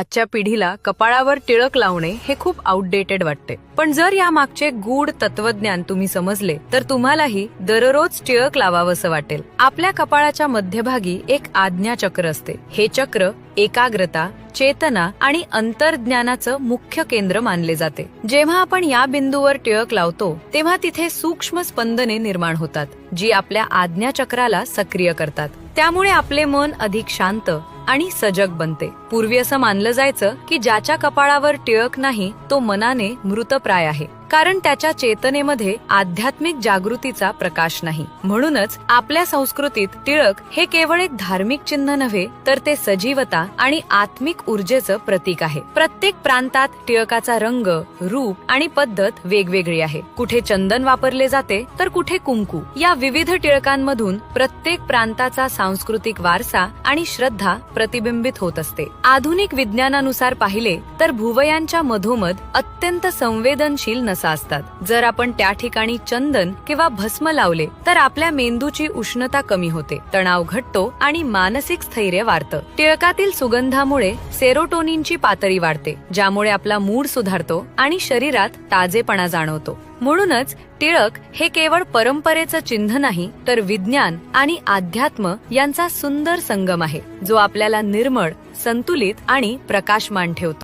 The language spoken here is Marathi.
आजच्या पिढीला कपाळावर टिळक लावणे हे खूप आउटडेटेड वाटते. पण जर या मागचे गूढ तत्वज्ञान तुम्ही समजले तर तुम्हालाही दररोज टिळक लावावंसं वाटेल. आपल्या कपाळाच्या मध्यभागी एक आज्ञाचक्र असते. हे चक्र एकाग्रता चेतना आणि अंतर्ज्ञानाचं मुख्य केंद्र मानले जाते. जेव्हा आपण या बिंदूवर टिळक लावतो तेव्हा तिथे सूक्ष्म स्पंदने निर्माण होतात जी आपल्या आज्ञाचक्राला सक्रिय करतात. त्यामुळे आपले मन अधिक शांत आणि सजग बनते. पूर्वी असं मानलं जायचं की ज्याच्या कपाळावर टिळक नाही तो मनाने मृतप्राय आहे. कारण त्याच्या चेतनेमध्ये आध्यात्मिक जागृतीचा प्रकाश नाही. म्हणूनच आपल्या संस्कृतीत टिळक हे केवळ एक धार्मिक चिन्ह नव्हे तर ते सजीवता आणि आत्मिक ऊर्जेचं प्रतीक आहे. प्रत्येक प्रांतात टिळकाचा रंग रूप आणि पद्धत वेगवेगळी आहे. कुठे चंदन वापरले जाते तर कुठे कुंकू. या विविध टिळकांमधून प्रत्येक प्रांताचा सांस्कृतिक वारसा आणि श्रद्धा प्रतिबिंबित होत असते. आधुनिक विज्ञानानुसार पाहिले तर भुवयांच्या मधोमध अत्यंत संवेदनशील नसा असतात. जर आपण त्या ठिकाणी चंदन किंवा भस्म लावले तर आपल्या मेंदूची उष्णता कमी होते तणाव घटतो आणि मानसिक स्थैर्य वाढतं. टिळकातील सुगंधामुळे सेरोटोनिनची पातळी वाढते ज्यामुळे आपला मूड सुधारतो आणि शरीरात ताजेपणा जाणवतो. म्हणूनच टिळक हे केवळ परंपरेचं चिन्ह नाही तर विज्ञान आणि अध्यात्म यांचा सुंदर संगम आहे जो आपल्याला निर्मळ संतुलित आणि प्रकाशमान ठेवतो.